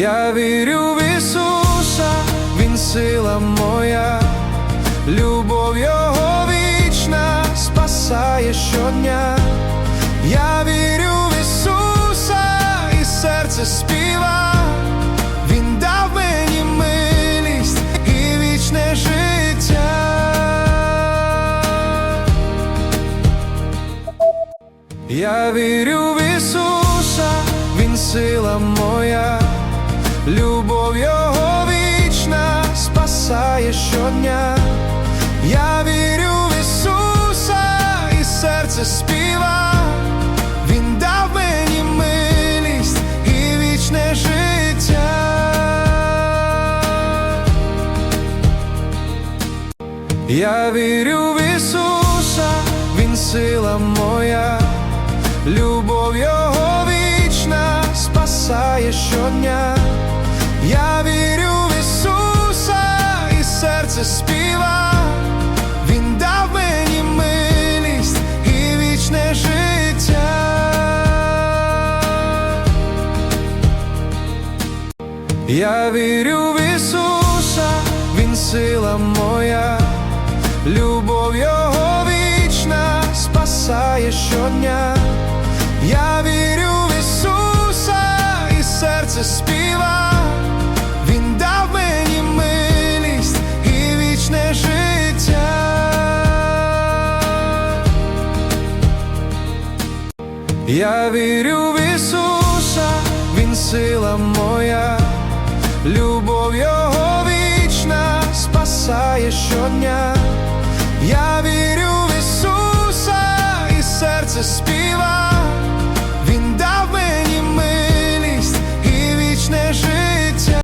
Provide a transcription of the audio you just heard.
Я вірю в Ісуса, Він сила моя, любов Його вічна спасає щодня. Я вірю в Ісуса, і серце співа. Він дав мені милість і вічне життя. Я вірю в Ісуса, Він сила моя, любов Його вічна спасає щодня. Я вірю в Ісуса, і серце співа. Він дав мені милість і вічне життя. Я вірю в Ісуса, щодня. Я вірю в Ісуса, і серце співа. Він дав мені милість і вічне життя. Я вірю в Ісуса, Він сила моя, любов Його вічна спасає щодня. Я вірю в Ісуса, Він сила моя, любов Його вічна спасає щодня.